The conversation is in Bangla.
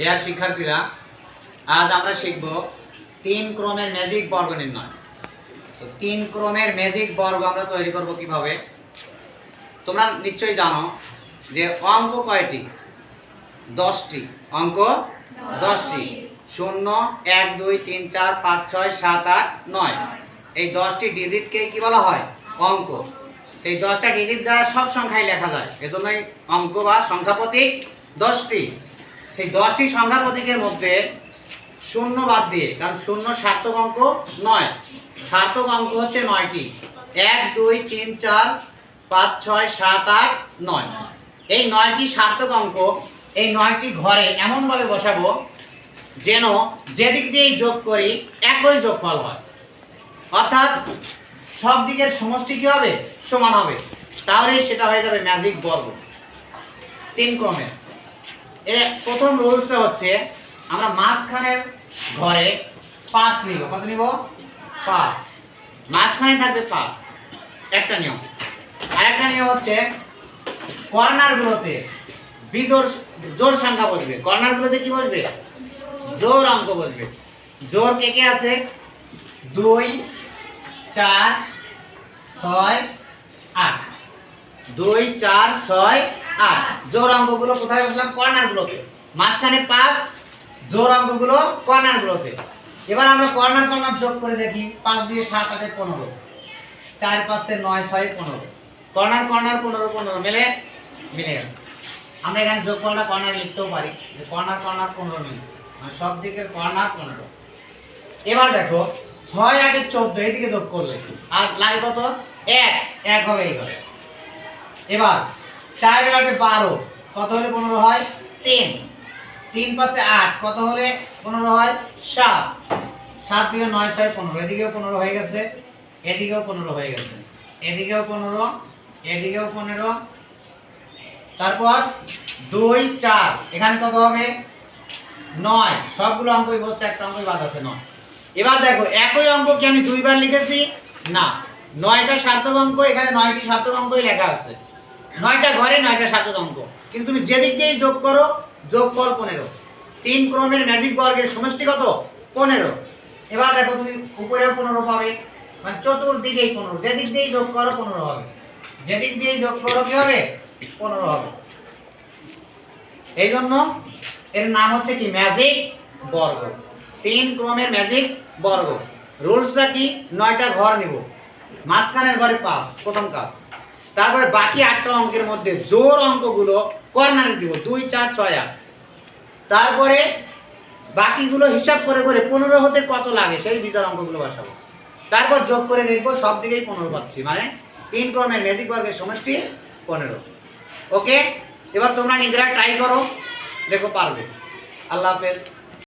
ডিয়ার শিক্ষার্থীরা, আজ আমরা শিখব তিন ক্রমের ম্যাজিক বর্গ নির্ণয়। তো তিন ক্রমের ম্যাজিক বর্গ আমরা তৈরি করব কীভাবে? তোমরা নিশ্চয়ই জানো যে অঙ্ক কয়টি? দশটি। অঙ্ক দশটি। শূন্য, এক, দুই, তিন, চার, পাঁচ, ছয়, সাত, আট, নয়। এই দশটি ডিজিটকেই কি বলা হয়? অঙ্ক। এই দশটা ডিজিট দ্বারা সব সংখ্যায় লেখা যায়। এজন্যই অঙ্ক বা সংখ্যা প্রতীক দশটি। সেই দশটি সংখ্যা প্রতীকের মধ্যে শূন্য বাদ দিয়ে, কারণ শূন্য সার্থক অঙ্ক নয়। সার্থক অঙ্ক হচ্ছে নয়টি। এক, দুই, তিন, চার, পাঁচ, ছয়, সাত, আট, নয়। এই নয়টি সার্থক অঙ্ক, এই নয়টি ঘরে এমনভাবে বসাবো যেন যেদিক দিয়েই যোগ করি, একই যোগফল হয়। অর্থাৎ সব দিকের সমষ্টি কী হবে? সমান হবে। তাহলে সেটা হয়ে যাবে ম্যাজিক বর্গ। তিন ক্রমে। এর প্রথম রুলসটা হচ্ছে, আমরা মাঝখানের ঘরে পাঁচ নিব। কত নিব? পাঁচ। মাঝখানে থাকবে পাঁচ। একটা নিয়ম। আরেকটা নিয়ম হচ্ছে, কর্নারগুলোতে বিজোর জোর সংখ্যা বসবে। কর্নারগুলোতে কি বসবে? জোর অঙ্ক বসবে। জোর কে কে আছে? দুই, চার, ছয়, আট। দুই, চার, ছয় আট। জোর অঙ্কগুলো কোথায় বসলাম? কর্নারগুলোতে মাঝখানে পাঁচ জোর অঙ্কগুলো কর্নারগুলোতে এবার আমরা কর্নার কর্নার যোগ করে দেখি। পাঁচ দিয়ে সাত, আটে পনেরো। চার, পাঁচে নয়, ছয়, পনেরো। কর্নার কর্নার, পনেরো পনেরো। মিলে? মিলে গেল। আমরা এখানে যোগ যোগফলটা কর্নার লিখতেও পারি। যে কর্নার কর্নার, পনেরো মিলছে। মানে সব দিকের কর্নার, পনেরো। এবার দেখো, ছয় আটের চোদ্দ এদিকে যোগ করলে। আর লাগে কত? এক। এক হবে এই ঘরে। এবার চার আটে বারো, কত হলে পনেরো হয়? তিন। তিন পাশে আট, কত হলে পনেরো হয়? সাত। সাত দিকে নয়, ছয়, পনেরো। এদিকেও পনেরো হয়ে গেছে, এদিকেও পনেরো হয়ে গেছে। এদিকেও পনেরো এদিকেও পনেরো। তারপর দুই, চার। এখানে কত হবে? নয়। সবগুলো অঙ্কই বসছে, একটা অঙ্কই বাদ আছে, নয়। এবার দেখো, একই অঙ্ক কি আমি দুইবার লিখেছি? না। নয়টা সার্থক অঙ্ক, এখানে নয়টি সার্থক অঙ্কই লেখা আছে। নয়টা ঘরে নয়টা সার্থক অঙ্ক। কিন্তু তুমি যেদিক দিয়েই যোগ করো, যোগ যোগফল পনেরো। তিন ক্রমের ম্যাজিক বর্গের সমষ্টি কত? পনেরো। এবার দেখো তুমি উপরেও পনেরো পাবে মানে চতুর্দিকেই পনেরো। যেদিক দিয়েই যোগ করো, পনেরো হবে। যেদিক দিয়েই যোগ করো, কি হবে? পনেরো হবে। এই জন্য এর নাম হচ্ছে কি? ম্যাজিক বর্গ। তিন ক্রমের ম্যাজিক বর্গ। রুলসটা কি? নয়টা ঘর নিব। মাঝখানের ঘরে পাঁচ, প্রথম কাজ। তারপরে বাকি আটটা অঙ্কের মধ্যে জোর অঙ্কগুলো কর্নারে দিব, দুই, চার, ছয়, আট। তারপরে বাকিগুলো হিসাব করে করে পনেরো হতে কত লাগে সেই বিচার অঙ্কগুলো বসাবো। তারপর যোগ করে দেখব সব দিকেই পনেরো পাচ্ছি মানে তিন ক্রমের ম্যাজিক বর্গের সমষ্টি পনেরো। ওকে এবার তোমরা নিজেরা ট্রাই করো, দেখো পারবে। আল্লাহ হাফেজ।